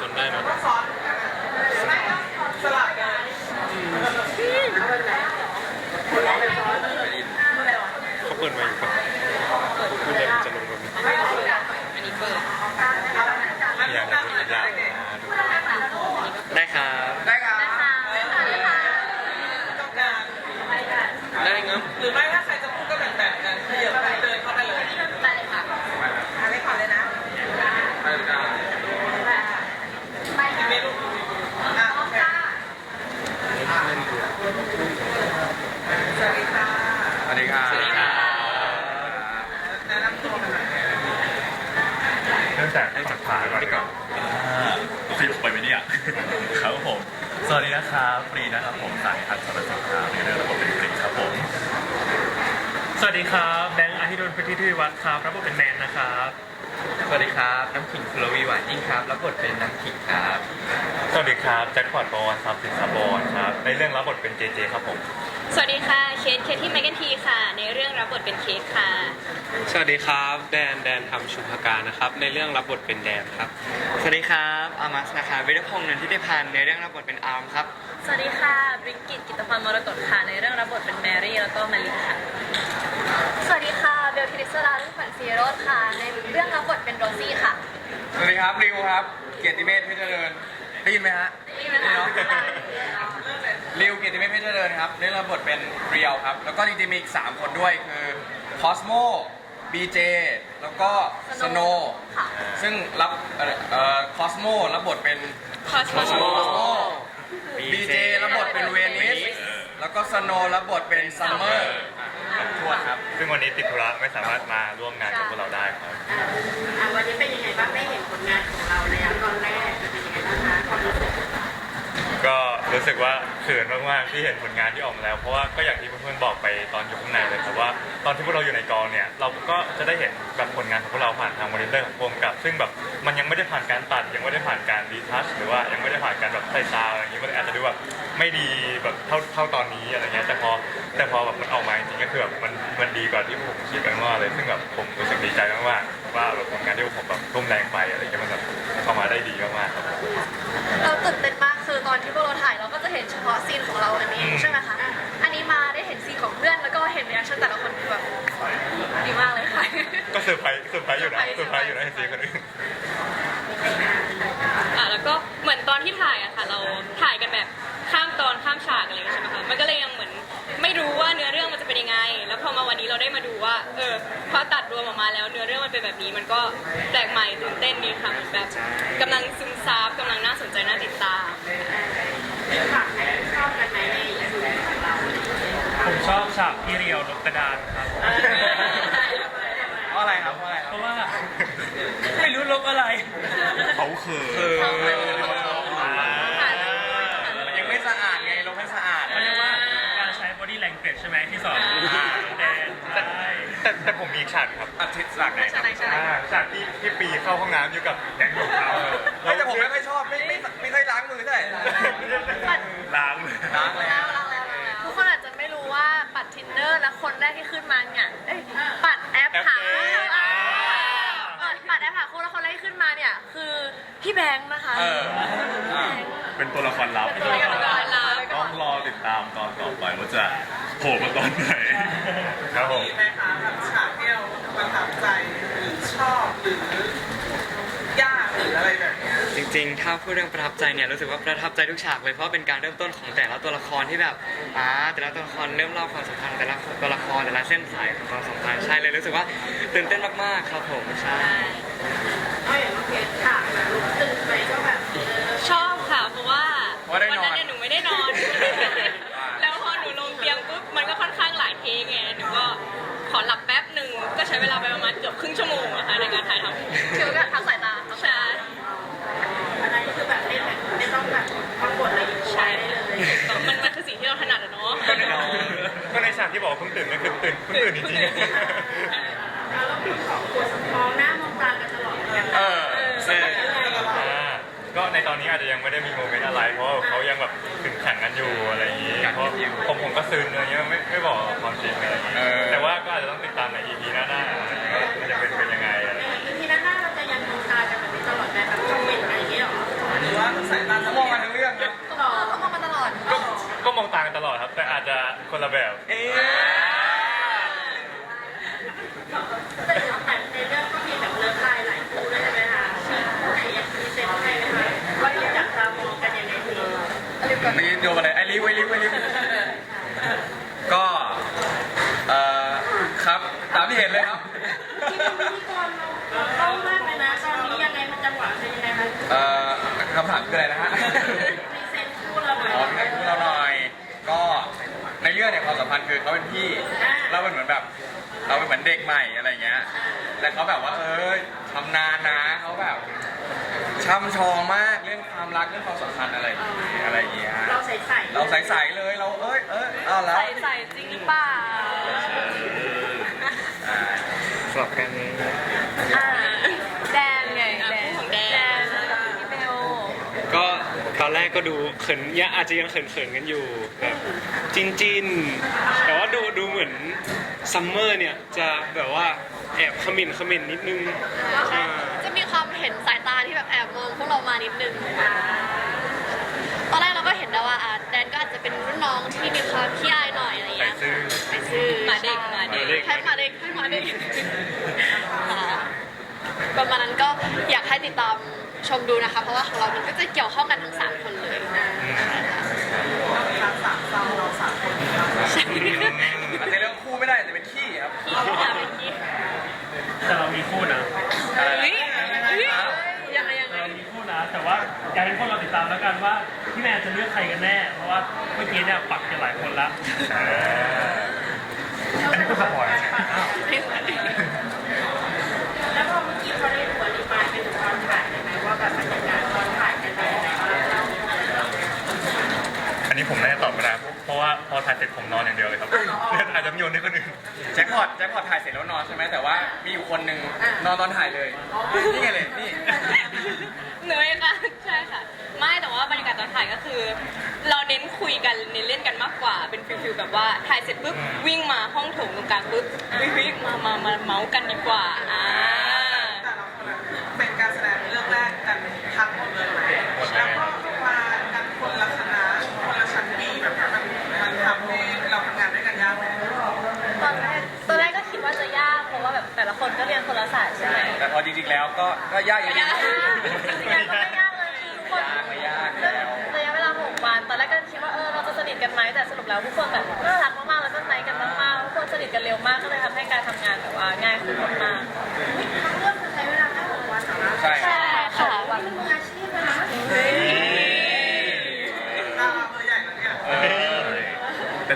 สนได้เนอะซ้อนสลับกันเขาเปิดมาอยู่ปะคุณเลยจะลงตรงนี้อันนี้เปิดอยากจะพูดอยากนะดูได้ครับได้ครับต้องการได้ครับหรือไม่ถ้าใครจะพูดก็แบ่งๆกันเดี๋ยวเดินเข้าไปเลย ได้เลยค่ะ อะไรก่อนเลยนะกินเมนูอะโอเคสวัสดีค่ะ สวัสดีครับ สวัสดีครับ แนะนำตัวกันหน่อย เริ่มจากฝั่งขวาก่อนดีกว่าขยับไปไหมเนี่ยครับผมสวัสดีนะครับฟรีนะครับผมสายทัศน์สรรสินค้าในเรื่องระบบเป็นฟรีครับผมสวัสดีครับแบงค์อาทิตย์ดลพุทธิทวีวัฒน์ครับรับบทเป็นแมนนะครับ สวัสดีครับ น้ำขิงคุลวีหวานยิ่งครับรับบทเป็นน้ำขิงครับสวัสดีครับแจ็คพอตบอลครับสินสาบอลครับในเรื่องรับบทเป็นเจเจครับผมสวัสดีค่ะเคทเคทที่แมกกันทีค่ะ ในเรื่องรับบทเป็นเค้กค่ะ สวัสดีครับแดนแดนทำชุมพการนะครับ ในเรื่องรับบทเป็นแดนครับ สวัสดีครับอามัสนะครับวิรพงษ์นนทิติพันธ์ในเรื่องรับบทเป็นอาร์มครับ สวัสดีค่ะบริกกิตกิตพรมรกตค่ะในเรื่องรับบทเป็นแมรี่แล้วก็มาริค่ะ สวัสดีค่ะเบลทิริสราลูกขวัญซีโรสค่ะใน ครับริวครับ เกียรติเมธเพชรเจริญได้ยินไหมฮะนี่เป็นเนาะริวเกียรติเมธเพชรเจริญครับในเรื่องรับบทเป็นเรียวครับ แล้วก็จริงๆมีอีก3คนด้วยคือคอสโมบีเจแล้วก็สโนค่ะซึ่งรับเอ่อคอสโมรับบทเป็นคอสโมคอสโมบีเจรับบทเป็นเวนิสแล้วก็สโนรับบทเป็นซัมเมอร์ ทวดครับ ซึ่งวันนี้ติดธุระไม่สามารถมาร่วมงานกับพวกเราได้ครับ อะวันนี้เป็นยังไงบ้างได้เห็นผลงานของเราแล้วตอนแรกเป็นยังไงบ้างคะความรู้สึกก็รู้สึกว่า เขินมากๆที่เห็นผลงานที่ออกมาแล้ว เพราะว่าก็อย่างที่เพื่อนๆบอกไปตอนอยู่ข้างในเลยครับว่าตอนที่พวกเราอยู่ในกองเนี่ยเราก็จะได้เห็นแบบผลงานของพวกเราผ่านทางมอนิเตอร์ของพวกกับ ซึ่งแบบมันยังไม่ได้ผ่านการตัด ยังไม่ได้ผ่านการรีทัชหรือว่ายังไม่ได้ผ่านการแบบใส่ซาวอะไรอย่างนี้มันอาจจะดูแบบไม่ดีแบบเท่าเท่าตอนนี้อะไรเงี้ยแต่พอแต่พอแบบมันออกมาจริงๆก็คือแบบมันมันดีกว่าที่ผมคิดกันว่าเลยซึ่งแบบผมรู้สึกดีใจมากๆว่าแบบผลงานที่ผมแบบทุ่มแรงไปอะไรเงี้ยมันแบบออกมาได้ดีมากๆครับเราตื่นเต้นมาก ก็เซอร์ไพรส์เซอร์ไพรส์อยู่นะเซอร์ไพรส์อยู่นะเห็นซีคนอื่นอะแล้วก็เหมือนตอนที่ถ่ายอะค่ะ เราถ่ายกันแบบข้ามตอนข้ามฉากอะไรอย่างเงี้ยใช่ไหมคะมันก็เลยยังเหมือนไม่รู้ว่าเนื้อเรื่องมันจะเป็นยังไง แล้วพอมาวันนี้เราได้มาดูว่า เออพอตัดรวมออกมาแล้วเนื้อเรื่องมันเป็นแบบนี้ มันก็แปลกใหม่ตื่นเต้นดีค่ะมันแบบกำลังซึมซาบกำลังน่าสนใจน่าติดตามฝากให้ชอบกันไหมในยูทูบของเราผมชอบฉากที่เรียวลบกระดานครับ รู้ลบอะไร เขาเขินมันยังไม่สะอาดไงลงให้สะอาด เขาเรียกว่าการใช้ body language ใช่ไหมที่สอนแดนแต่แต่แต่ผมมีอีกฉากครับอาทิตย์ฉากไหนครับอ่าฉากที่ที่ปีเข้าห้องน้ำอยู่กับแก๊งขอ ตัวละครลับตัวละครลับต้องรอติดตามตอนต่อไปว่าจะโผล่มาตอนไหนครับผม มีไหมคะแบบฉากที่เราประทับใจหรือชอบหรือยากหรืออะไรแบบเนี้ยจริงๆ ถ้าพูดเรื่องประทับใจเนี่ยรู้สึกว่าประทับใจทุกฉากเลยเพราะเป็นการเริ่มต้นของแต่ละตัวละครที่แบบอ่าแต่ละตัวละครเริ่มเล่าความสัมพันธ์แต่ละตัวละครแต่ละเส้นสายของความสัมพันธ์ใช่เลยรู้สึกว่าตื่นเต้นมากๆครับผมใช่ก็อย่างน้องเพชรค่ะแบบลุกตื่นไปก็แบบเออ ชอบค่ะเพราะ ว่าเพราะได้วันนอนนั้นเนี่ยหนูไม่ได้นอน แล้วพอหนูลงเตียงปุ๊บมันก็ค่อนข้างหลายเทคไงหนูก็ขอหลับแป๊บหนึ่งก็ใช้เวลาไปประมาณเกือบครึ่งชั่วโมงอะค่ะในการถ่ายทำคือแบบทั้งสายตาทั้งสายใช่อันนั้นก็คือแบบไม่แบบไม่ต้องแบบปรากฏอะไรอยู่ใช่ได้เลยมันมันคือสิ่งที่เราถนัดอะเนาะก็ในก็ในฉากที่บอกว่าเพิ่งตื่นนั่นคือตื่นเพิ่งตื่นจริงแล้วก็มีสองคนมองหน้ามองตากันตลอดเลยเออ เออๆอ่า ก็ในตอนนี้อาจจะยังไม่ได้มีโมเมนต์อะไร เพราะเขายังแบบถึงแข่งกันอยู่อะไรอย่างนี้เพราะผมผมก็ซึ้งอะไรเงี้ยไม่ไม่บอกความจริงอะไรอย่นี้แต่ว่าก็อาจจะต้องติดตามใน EP หน้าๆอะไรเงี้าจะเป็นเป็นยังไงอะไรอย่น้อีน้เราจะยังมองตากัแบบตลอดแต่แบบคอมเนอะไรงเงี้ยหรอหรือว่าสายตาเขมองมาทั้งเรื่องนะมองมาตลอดก็มองตาตลอดครับ แต่อาจจะคนละแบบเอ๊ะ โยมอะไรไอริวไอริวไอริวก็เอ่อครับตามที่เห็นเลยครับ ที่เป็นพิธีกรเราเข้ามากเลยนะตอนนี้ยังไงมันจังหวะเป็นยังไงคะเอ่อคำถามคืออะไรนะฮะ พรีเซนต์คู่เราหน่อยอ๋อพี่พูดเราหน่อย ก็ในเรื่องเนี่ยความสัมพันธ์คือเขาเป็นพี่เราเป็นเหมือนแบบ เราเป็นเหมือนเด็กใหม่อะไรเงี้ยแต่เขาแบบว่า เออชำนาญนะเขาแบบช่ำชองมากเรื่องความรักเรื่องความสัมพันธ์อะไรอย่างเงี้ยอะไรอย่างเงี้ยเราใส่ๆเราใสๆเลยเราเอ้ยเอ้ยเอาแล้วใส่ใส่จริงหรือเปล่าอ่าสลับกันอ่าแดนไงแดนของแดนแดนพี่เบลก็ตอนแรกก็ดูเขินยังอาจจะยังเขินๆกันอยู่แบบจินจินๆแต่ว่าดูดูเหมือนซัมเมอร์เนี่ยจะแบบว่าแอบขมิ่นขมิ่นนิดนึงอ่าจะมี ความเห็นสายตาที่แบบแอบมองพวกเรามานิดนึงตอนแรกเราก็เห็นแล้วว่าอะแดนก็อาจจะเป็นรุ่นน้องที่มีความขี้อายหน่อยอะไรอย่างเงี้ยใส่ซื่อไปซื้อหมาเด็กหมาเด็กให้หมาเด็กให้หมาเด็กค่ะประมาณนั้นก็อยากให้ติดตามชมดูนะคะ เพราะว่าของเรามันก็จะเกี่ยวข้องกันทั้งสามคนเลย รักสามเศร้าเราสามคน อาจจะเรื่องคู่ไม่ได้แต่เป็นขี้ครับ แต่เรามีคู่นะ เฮ้ยเฮ้ยยังไงยังไง เรามีคู่นะ แต่ว่าอยากให้พวกเราติดตามแล้วกันว่าพี่แมนจะเลือกใครกันแน่ เพราะว่าเมื่อกี้เนี่ยปักกันหลายคนละ อันนี้ก็สปอยล์ แล้วพอเมื่อกี้เขาได้ดูอธิบายเป็นตอนถ่ายได้ไหมว่าแบบบรรยากาศตอนถ่ายเป็นยังไงบ้างเรา อันนี้ผมน่าจะตอบไม่ได้เพราะว่าพอถ่าย เสร็จผมนอนอย่างเดียวเลยครับอาจจะไม่โยนให้คนอื่นแจ็คพอตแจ็คพอตถ่ายเสร็จแล้วนอนใช่ไหมแต่ว่ามีอยู่คนหนึ่งนอนตอนถ่ายเลยนี่ไงเลยนี่เหนื่อยค่ะใช่ค่ะ ไม่แต่ว่าบรรยากาศตอนถ่ายก็คือ เราเน้นคุยกันเน้นเล่นกันมากกว่า เป็นฟิลฟิลแบบว่าถ่ายเสร็จปุ๊บวิ่งมาห้องโถงตรงกลางปุ๊บวิ่งมามามาเมาส์กันดีกว่าอ่า แบบแต่ละคนก็เรียนคนละศาสตร์ใช่ไหมแต่พอจริงๆแล้วก็ก็ยากอย่างนี้ยากจริงๆแล้วก็ไม่ยากเลยคือทุกคนยากไม่ยากแล้วระยะเวลาหกวันตอนแรกก็คิดว่าเออเราจะสนิทกันไหมแต่สรุปแล้วทุกคนแบบน่ารักมากๆแล้วก็ไนท์กันมากๆทุกคนสนิทกันเร็วมากก็เลยทำให้การทำงานแบบว่าง่ายขึ้นมากทั้งเรื่องคือใช้เวลาแค่หกวันเหรอคะใช่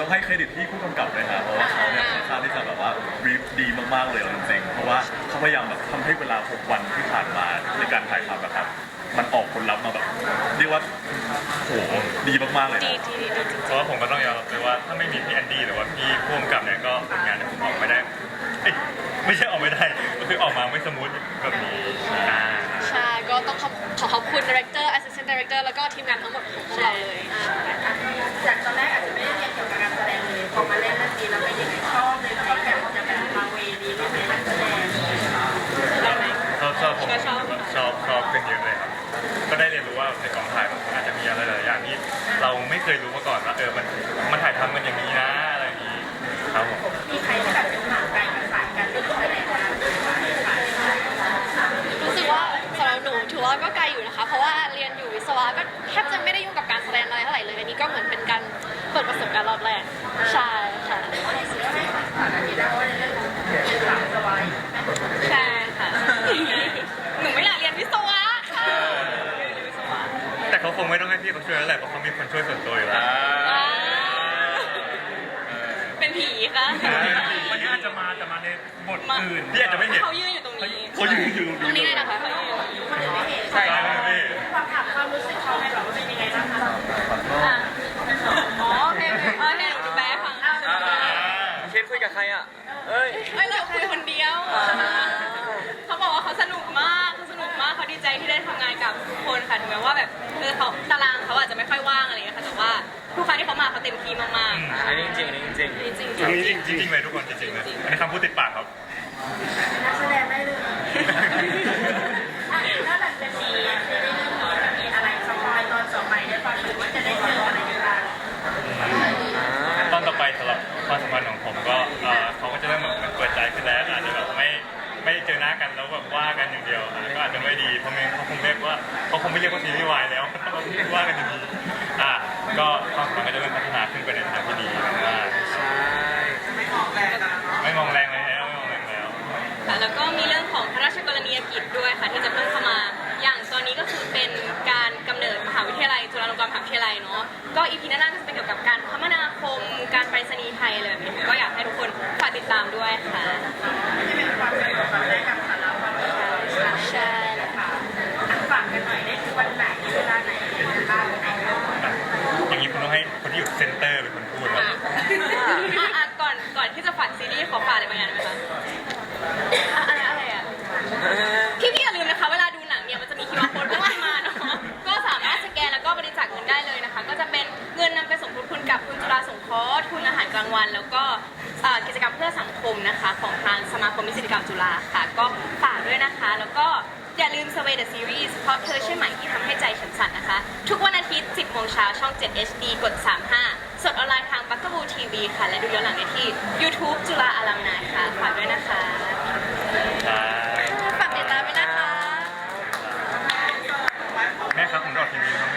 ต่ต้องให้เครดิตที่ผู้กำกับเลยครับเพราะว่าเขาเนี่ยค่อนข้างที่จะแบบว่ารีฟดีมากๆเลยเอาจริงๆเพราะว่าเขาพยายามแบบทำให้เวลา 6 วันที่ผ่านมาในการถ่ายทำนะครับ มันออกผลลัพธ์มาแบบ เรียกว่าโหดีมากๆเลยดีนะ ดีดีดีจริงเพราะว่าผมก็ต้องยอมรับเลยว่าถ้าไม่มีพี่แอนดี้หรือว่าพี่พ่วงกับเนี่ยก็ผลงานเนี่ยผมออกไม่ได้เอ้ยไม่ใช่ออกไม่ได้ก็คือออกมาไม่สมูทแบบนี้อ่าใช่ก็ต้องขอบขอขอบคุณ director assistant director แล้วก็ทีมงานทั้งหมดของพวกเราเลย จากตอนแรกอาจจะ ชอบชอบชอบขึ้นเยอะเลยครับ ก็ได้เรียนรู้ว่าในกองถ่ายมันอาจจะมีอะไรหลายอย่างที่เราไม่เคยรู้มาก่อนว่าเออมันมันถ่ายทำกันอย่างนี้นะอะไรอย่างนี้ครับผมมีใครที่แบบเป็นห่างไกลกันสายกันหรือว่าอะไรกันรู้สึกว่าสำหรับหนูถือว่าก็ไกลอยู่นะคะ เพราะว่าเรียนอยู่วิศวะก็แทบจะไม่ได้ยุ่งกับการแสดงอะไรเท่าไหร่เลยอันนี้ก็เหมือนเป็นการเปิดประสบการณ์รอบแรกใช่ค่ะ ให้ผ่านอันนี้ได้ว่าในเรื่องของข่าวสบาย ใช่ค่ะ หนูไม่อยากเรียนวิศวะค่ะ แต่เขาคง ไม่ต้องให้พี่เขาช่วยแล้วแหละเพราะเขามีคนช่วยส่วนตัวอยู่แล้วว้าวเป็นผีค่ะวันนี้อาจจะมาแต่มาในบทอื่น พี่อาจจะไม่เห็นเขายืนอยู่ตรงนี้เขายืนอยู่ตรงนี้เลยนะคะ ได้ทำงานกับทุกคนค่ะถึงแม้ว่าแบบเออเขาตารางเขาอาจจะไม่ค่อยว่างอะไรอย่างเงี้ยค่ะแต่ว่าทุกครั้งที่เขามาเขาเต็มที่มากๆอันนี้จริงๆอันนี้จริงจริงๆจริงจริงจริงๆเลยทุกคนจริงๆเลยอันนี้คำพูดติดปากครับนักแสดง ให้เจอหน้ากันแล้วแบบว่ากันอย่างเดียวก็อาจจะไม่ดีเพราะไม่เขาคงเรียกว่าเขาคงไม่เรียกว่าซีรีส์วายแล้วว่ากันอย่างนี้อะก็ความสัมพันธ์ก็จะเริ่มพัฒนาขึ้นไปในทางที่ดีมากใช่ไม่มองแรงนะไม่มองแรงเลยแล้วไม่มองแรงแล้วแล้วก็มีเรื่องของพระราชกรณียกิจด้วยค่ะที่จะเพิ่มเข้ามา อย่างตอนนี้ก็คือเป็นการกำเนิดมหาวิทยาลัยจุฬาลงกรณ์มหาวิทยาลัยเนาะก็อีพีหน้าก็จะเป็นเกี่ยวกับการคมนาคม การไปรษณีย์ไทยอะไรแบบนี้ก็อยากให้ทุกคนฝากติดตามด้วยค่ะ ซีรีส์ขอฝากอะไรบางอย่างได้ไหมคะอะอะไรอะไรอะ พี่พี่อย่าลืมนะคะ เวลาดูหนังเนี่ยมันจะมีคิวอาร์โค้ดขึ้นมาเนาะ ก็สามารถสแกนแล้วก็บริจาคเงินได้เลยนะคะ ก็จะเป็นเงินนำไปสมทบทุนกับทุนจุฬาสงเคราะห์ทุนอาหารกลางวัน แล้วก็เอ่อกิจกรรมเพื่อสังคมนะคะ ของทางสมาคมนิสิตกรรมจุฬาค่ะ ก็ฝากด้วยนะคะ แล้วก็อย่าลืม Survey the Series เพราะเธอใช่ไหมที่ทำให้ใจฉันสั่นนะคะ ทุกวันอาทิตย์ 10โมงเช้าช่อง 7 HD กด 35 MV ค่ะ และดูย้อนหลังได้ที่ YouTube จุฬาอลัมนาค่ะฝากด้วยนะคะฝากติดตามด้วยนะคะ แม่ครับผมดอกทีวีครับ